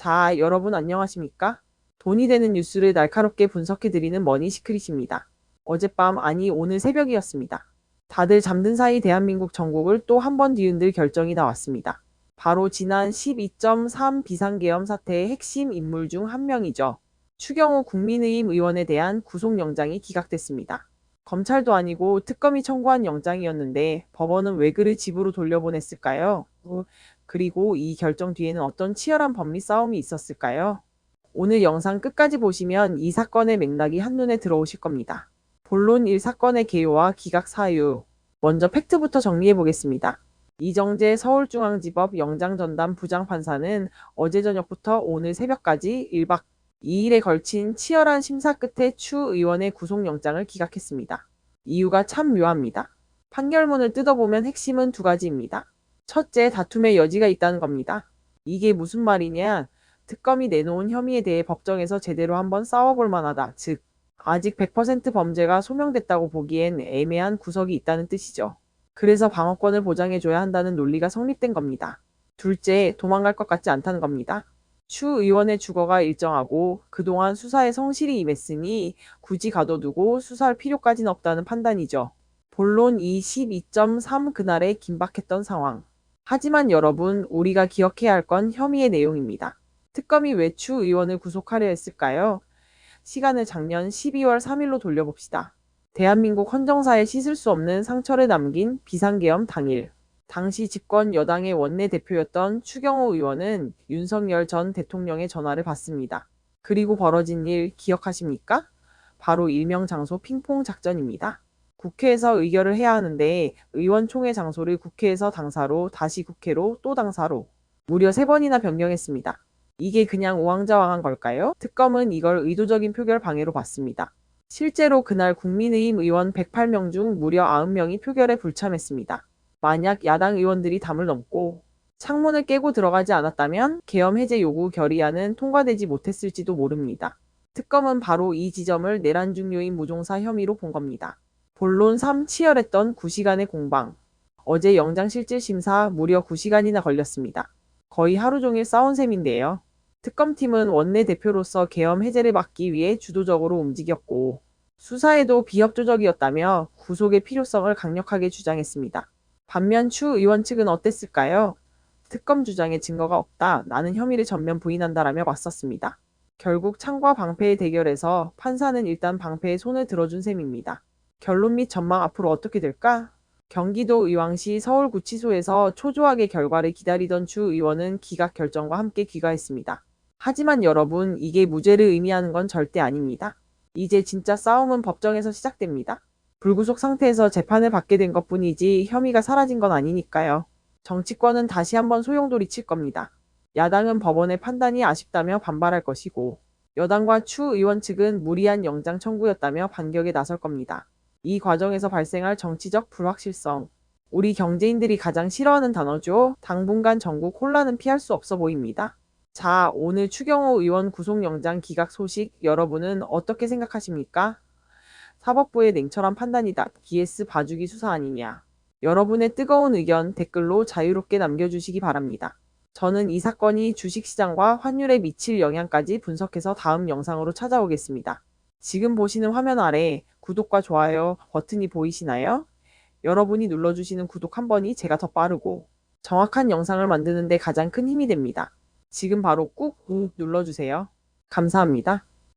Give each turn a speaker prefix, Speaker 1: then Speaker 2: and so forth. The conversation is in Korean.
Speaker 1: 자, 여러분 안녕하십니까? 돈이 되는 뉴스를 날카롭게 분석해드리는 머니 시크릿입니다. 어젯밤, 아니 오늘 새벽이었습니다. 다들 잠든 사이 대한민국 전국을 또 한 번 뒤흔들 결정이 나왔습니다. 바로 지난 12.3 비상계엄 사태의 핵심 인물 중 한 명이죠. 추경호 국민의힘 의원에 대한 구속영장이 기각됐습니다. 검찰도 아니고 특검이 청구한 영장이었는데 법원은 왜 그를 집으로 돌려보냈을까요? 어, 그리고 이 결정 뒤에는 어떤 치열한 법리 싸움이 있었을까요? 오늘 영상 끝까지 보시면 이 사건의 맥락이 한눈에 들어오실 겁니다. 본론 1 사건의 개요와 기각 사유. 먼저 팩트부터 정리해 보겠습니다. 이정재 서울중앙지법 영장전담 부장판사는 어제 저녁부터 오늘 새벽까지 1박 2일에 걸친 치열한 심사 끝에 추 의원의 구속영장을 기각했습니다. 이유가 참 묘합니다. 판결문을 뜯어보면 핵심은 두 가지입니다. 첫째, 다툼의 여지가 있다는 겁니다. 이게 무슨 말이냐? 특검이 내놓은 혐의에 대해 법정에서 제대로 한번 싸워볼 만하다. 즉, 아직 100% 범죄가 소명됐다고 보기엔 애매한 구석이 있다는 뜻이죠. 그래서 방어권을 보장해줘야 한다는 논리가 성립된 겁니다. 둘째, 도망갈 것 같지 않다는 겁니다. 추 의원의 주거가 일정하고 그동안 수사에 성실히 임했으니 굳이 가둬두고 수사할 필요까지는 없다는 판단이죠. 본론 이12.3 그날에 긴박했던 상황. 하지만 여러분, 우리가 기억해야 할 건 혐의의 내용입니다. 특검이 왜 추 의원을 구속하려 했을까요? 시간을 작년 12월 3일로 돌려봅시다. 대한민국 헌정사에 씻을 수 없는 상처를 남긴 비상계엄 당일. 당시 집권 여당의 원내대표였던 추경호 의원은 윤석열 전 대통령의 전화를 받습니다. 그리고 벌어진 일 기억하십니까? 바로 일명 장소 핑퐁 작전입니다. 국회에서 의결을 해야 하는데 의원총회 장소를 국회에서 당사로 다시 국회로 또 당사로 무려 세 번이나 변경했습니다. 이게 그냥 우왕좌왕한 걸까요? 특검은 이걸 의도적인 표결 방해로 봤습니다. 실제로 그날 국민의힘 의원 108명 중 무려 90명이 표결에 불참했습니다. 만약 야당 의원들이 담을 넘고 창문을 깨고 들어가지 않았다면 계엄 해제 요구 결의안은 통과되지 못했을지도 모릅니다. 특검은 바로 이 지점을 내란 중요인 무종사 혐의로 본 겁니다. 본론 3 치열했던 9시간의 공방. 어제 영장실질 심사 무려 9시간이나 걸렸습니다. 거의 하루 종일 싸운 셈인데요. 특검팀은 원내대표로서 계엄 해제를 막기 위해 주도적으로 움직였고 수사에도 비협조적이었다며 구속의 필요성을 강력하게 주장했습니다. 반면 추 의원 측은 어땠을까요? 특검 주장에 증거가 없다. 나는 혐의를 전면 부인한다라며 맞섰습니다. 결국 창과 방패의 대결에서 판사는 일단 방패에 손을 들어준 셈입니다. 결론 및 전망 앞으로 어떻게 될까? 경기도 의왕시 서울구치소에서 초조하게 결과를 기다리던 추 의원은 기각 결정과 함께 귀가했습니다. 하지만 여러분, 이게 무죄를 의미하는 건 절대 아닙니다. 이제 진짜 싸움은 법정에서 시작됩니다. 불구속 상태에서 재판을 받게 된 것 뿐이지 혐의가 사라진 건 아니니까요. 정치권은 다시 한번 소용돌이 칠 겁니다. 야당은 법원의 판단이 아쉽다며 반발할 것이고 여당과 추 의원 측은 무리한 영장 청구였다며 반격에 나설 겁니다. 이 과정에서 발생할 정치적 불확실성. 우리 경제인들이 가장 싫어하는 단어죠. 당분간 전국 혼란은 피할 수 없어 보입니다. 자, 오늘 추경호 의원 구속영장 기각 소식 여러분은 어떻게 생각하십니까? 사법부의 냉철한 판단이다. BS 봐주기 수사 아니냐. 여러분의 뜨거운 의견 댓글로 자유롭게 남겨주시기 바랍니다. 저는 이 사건이 주식시장과 환율에 미칠 영향까지 분석해서 다음 영상으로 찾아오겠습니다. 지금 보시는 화면 아래 구독과 좋아요 버튼이 보이시나요? 여러분이 눌러주시는 구독 한 번이 제가 더 빠르고 정확한 영상을 만드는 데 가장 큰 힘이 됩니다. 지금 바로 꾹 눌러주세요. 감사합니다.